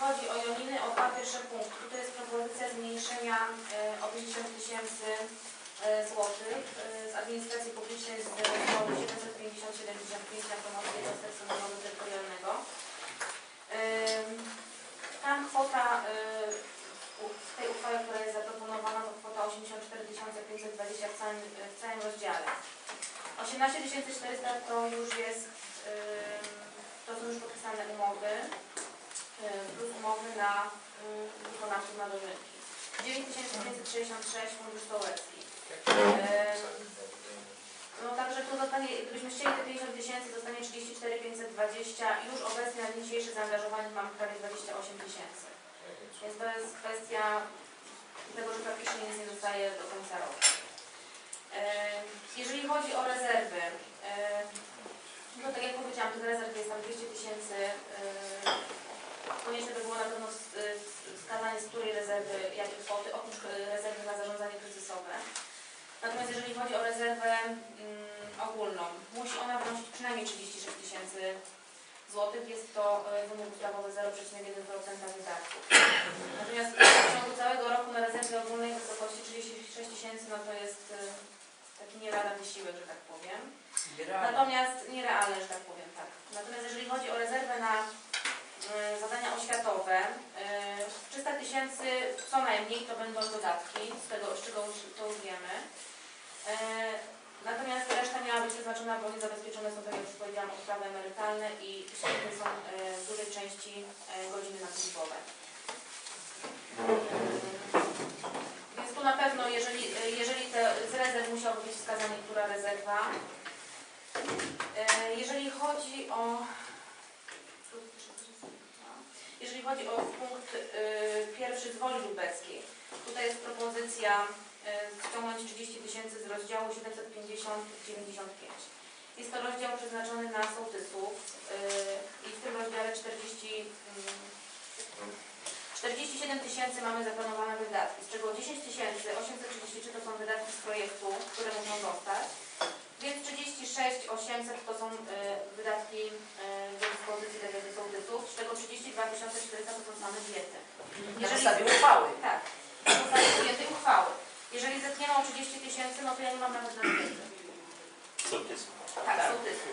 chodzi o Joniny, o dwa pierwsze punkty, tutaj jest propozycja zmniejszenia e, o 50 tysięcy e, złotych e, z administracji publicznej z rozdziału 750-75 na promocję jednostek samorządu terytorialnego. Tam kwota w tej uchwale, która jest zaproponowana, to kwota 84 520 w całym, w całym rozdziale. 18 400 to już jest, to są już podpisane umowy, plus umowy na wykonawców na dożynki. 9566 Fundusz Sołecki. Ym, No także tu zostanie, gdybyśmy chcieli te 50 tysięcy, zostanie 34 520. Już obecnie na dzisiejszy zaangażowanych mamy prawie 28 tysięcy. Więc to jest kwestia tego, że praktycznie nic nie zostaje do końca roku. E, Jeżeli chodzi o rezerwy, e, no tak jak powiedziałam, tych rezerw jest tam 200 tysięcy. Konieczne by było na pewno e, wskazanie z której rezerwy, jakie kwoty, oprócz e, rezerwy na zarządzanie kryzysowe. Natomiast jeżeli chodzi o rezerwę mm, ogólną, musi ona wynosić przynajmniej 36 tysięcy złotych. Jest to e, wymóg ustawowy 0,1% wydatków. Natomiast w ciągu całego roku na rezerwie ogólnej w wysokości 36 tysięcy, no to jest taki nie lada wysiłek, że tak powiem. Natomiast nierealne, że tak powiem, tak. Natomiast jeżeli chodzi o rezerwę na e, zadania oświatowe, e, 300 tysięcy co najmniej to będą dodatki, z, tego, z czego już to już wiemy. E, Natomiast reszta miała być przeznaczona, bo niezabezpieczone są, tak jak już powiedziałam, odprawy emerytalne i świadczone są e, w dużej części e, godziny naklipowe. Więc tu na pewno, jeżeli, jeżeli te, z rezerw musiałoby być wskazane, która rezerwa. E, Jeżeli chodzi o jeżeli chodzi o pierwszy z woli tutaj jest propozycja y, ściągnąć 30 tysięcy z rozdziału 750-95. Jest to rozdział przeznaczony na sołtysów y, i w tym rozdziale 40, mm, 47 tysięcy mamy zaplanowane wydatki, z czego 10 tysięcy 833 to są wydatki z projektu, które muszą zostać, więc 36 800 to są y, wydatki y, do dyspozycji tak jakby sołtysów, z czego 32 400 to są same diety. Na podstawie uchwały. Tak, na podstawie diety uchwały. Jeżeli zetniemy o 30 tysięcy, no to ja nie mam nawet na diety. Sołtys. Tak, sołtysów.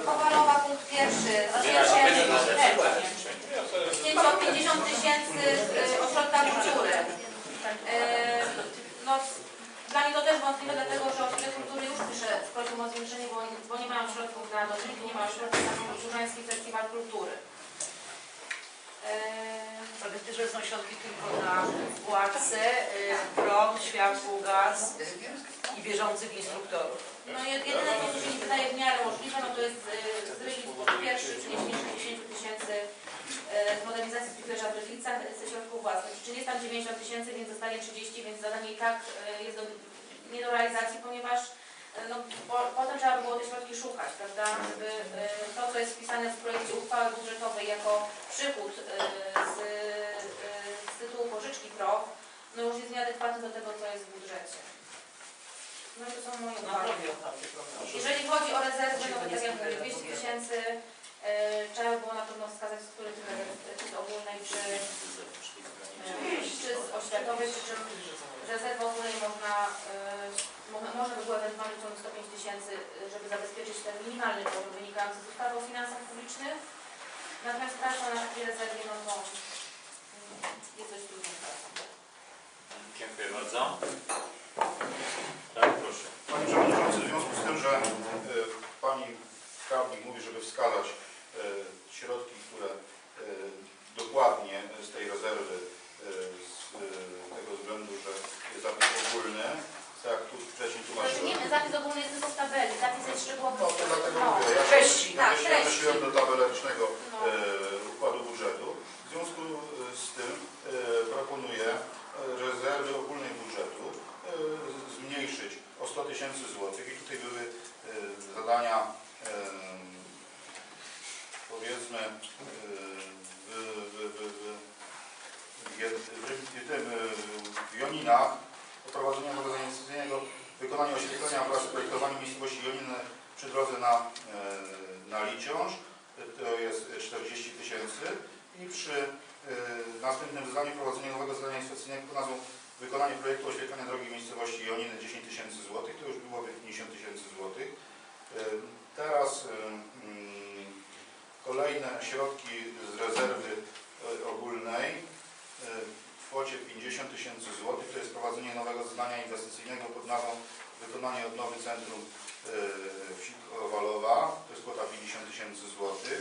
Y, Kowalowa punkt pierwszy, zwiększenie, zwiększenie o 50 tysięcy y, ośrodka kultury. Y, No, dla mnie to też wątpliwe, dlatego że ośrodek kultury już pisze z prośbą o zwiększenie, bo, bo nie mają środków na dożynki, nie mają środków na Służański Festiwal Kultury. Y, Ale też są środki tylko na płace, y, prąd, światło, gaz i bieżących instruktorów. No jed- jedyne co się wydaje w miarę możliwe, no to jest y, z rygów po pierwszy przeniesienie 60 tysięcy y, z modernizacji spikerza w Rychlicach ze środków własnych. Czyli jest tam 90 tysięcy, więc zostaje 30, więc zadanie i tak jest do, nie do realizacji, ponieważ no, po, potem trzeba by było te środki szukać, prawda? Żeby to, co jest wpisane w projekcie uchwały budżetowej jako przychód z tytułu pożyczki PRO, no już jest nieadekwatny do tego, co jest w budżecie. No i to są moje uwagi. Jeżeli chodzi o rezerwy, no to tak jak mówię, 200 tysięcy, e, trzeba by było na pewno wskazać, z których tych rezerw, czy z ogólnej, czy, e, czy z oświatowej, przy czym z rezerwy ogólnej można, e, mo- może by było ewentualnie ciągnąć 105 tysięcy, e, żeby zabezpieczyć ten minimalny problem wynikający z ustawy o finansach publicznych. Natomiast praca na takiej rezerwie, no to mm, jest dość trudna. Dziękuję bardzo. Tak, proszę. Panie Przewodniczący, w związku z tym, że e, Pani prawnik mówi, żeby wskazać e, środki, które e, dokładnie z tej rezerwy, e, z e, tego względu, że jest zapis ogólny, tak jak tu wcześniej Znaczy tłumaczyłem. nie, zapis ogólny jest tylko w tabeli, zapis jest szczegółowy. No, to dlatego No. mówię, ja Treści. się, Tak, ja się treści. odnosiłem do tabelecznego No. e, układu budżetu. W związku z tym e, proponuję e, rezerwy ogólnej budżetu e, z- zmniejszyć o 100 tysięcy złotych i tutaj były e, zadania e, powiedzmy e, w, w, w, w, w, tym, e, w Joninach prowadzenia organizacyjnego wykonania oświetlenia wraz z projektowaniem miejscowości Joniny przy drodze na, e, na Liciąż, to jest 40 tysięcy. I przy y, następnym zadaniu prowadzenie nowego zadania inwestycyjnego pod nazwą wykonanie projektu oświetlenia drogi miejscowości Joniny 10 tysięcy złotych, to już byłoby 50 tysięcy złotych. Y, Teraz y, kolejne środki z rezerwy ogólnej w kwocie 50 tysięcy złotych, to jest prowadzenie nowego zadania inwestycyjnego pod nazwą wykonanie odnowy centrum y, wsi Kowalowa, to jest kwota 50 tysięcy złotych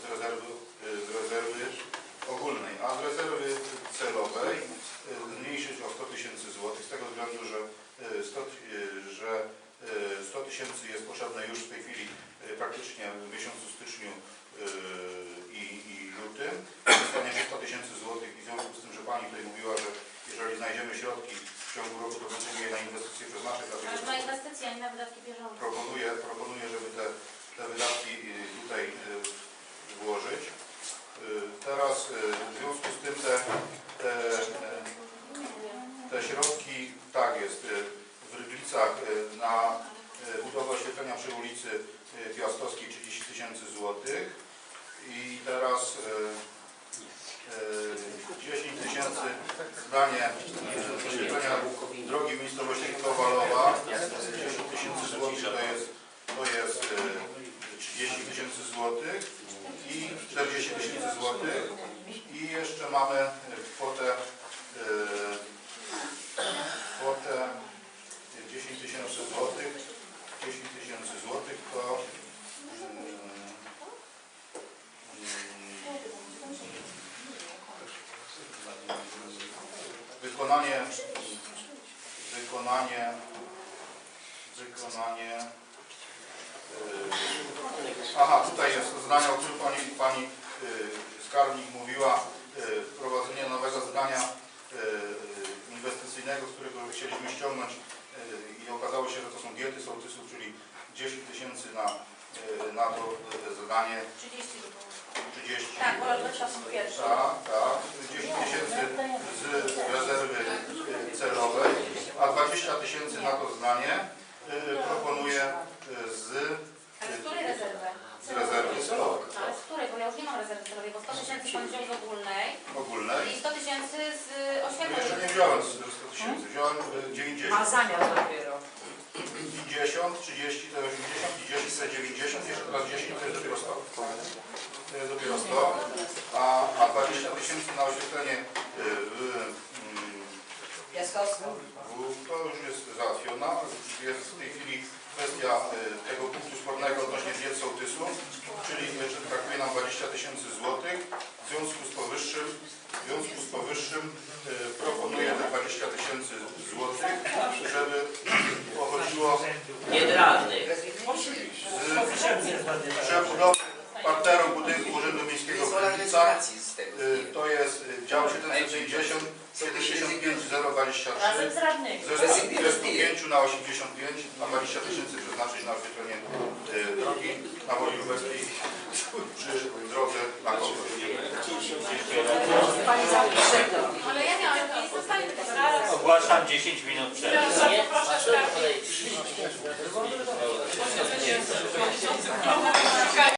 z rezerwy, y, z rezerwy ogólnej, a z rezerwy celowej y, zmniejszyć o 100 tysięcy złotych z tego względu, że y, 100, ty- y, że y, 100 tysięcy jest potrzebne już w tej chwili y, praktycznie w miesiącu styczniu y, i, i lutym. Zostanie 100 tysięcy złotych i w związku z tym, że Pani tutaj mówiła, że jeżeli znajdziemy środki w ciągu roku, to będziemy je na inwestycje przeznaczyć, Ale na inwestycje, a nie na wydatki bieżące. proponuję, proponuję żeby te, te wydatki y, tutaj y, włożyć. Y, Teraz w związku z tym te, te, te środki, tak jest, w Ryglicach y, na budowę oświetlenia przy ulicy Piastowskiej 30 tysięcy złotych i teraz 10 tysięcy zdanie oświetlenia drogi w miejscowości Kowalowa. 10 tysięcy złotych to jest, to jest y, 30 tysięcy złotych i 40 tysięcy złotych. I jeszcze mamy kwotę kwotę 10 tysięcy złotych 10 tysięcy złotych to y, wykonanie wykonanie wykonanie yy, aha tutaj jest zadanie, o którym pani, pani yy, skarbnik mówiła yy, wprowadzenie nowego zadania yy, inwestycyjnego, z którego chcieliśmy ściągnąć yy, i okazało się, że to są diety sołtysów, czyli 10 tysięcy na, yy, na to zadanie 30 było. 30 Tak, bo są pierwsze. tak, tak. 10 tysięcy z rezerwy y, celowej, a 20 tysięcy na to zdanie y, proponuję y, z, Ale z której rezerwy? z rezerwy celowej Ale z której? Bo ja już nie mam rezerwy celowej, bo 100 tysięcy pan wziął z ogólnej ogólnej. i 100 tysięcy z No jeszcze oświetlonej. nie wziąłem z 100 tysięcy, wziąłem y, 90. Ma zamiar dopiero. 50, 30 to 80 i 10 to 90, jeszcze teraz 10 to jest dopiero 100. To jest dopiero 100, a, a 20 tysięcy na oświetlenie y, w, mm, To już jest załatwiona. Jest w tej chwili kwestia y, tego punktu spornego odnośnie diet sołtysu, czyli jeszcze brakuje nam 20 tysięcy złotych. W związku z powyższym, w związku z powyższym y, proponuję te 20 tysięcy złotych, żeby pochodziło Nie radnych. z przebudowy parteru budynku Urzędu Miejskiego w Gliwicach. Y, To jest y, dział 750 75 023. Razem z radnymi. Ze 105 na 85, a 20 tysięcy przeznaczyć na oświetlenie y, drogi na Woli Lubelskiej przy drodze na Kogoś. Pani zapisze to. Ale ja miałam, zostanie Ogłaszam 10 minut przerwy. Proszę sprawdzić.